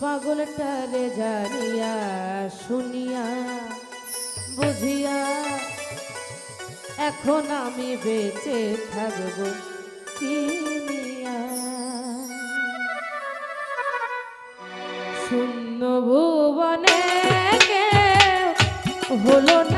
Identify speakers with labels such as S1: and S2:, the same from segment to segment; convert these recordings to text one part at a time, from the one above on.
S1: পাগলটারে জানিয়া শুনিয়া বুঝিয়া এখন আমি বেঁচে থাকব শূন্য ভুবনে হলো না।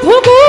S1: Prabhu ko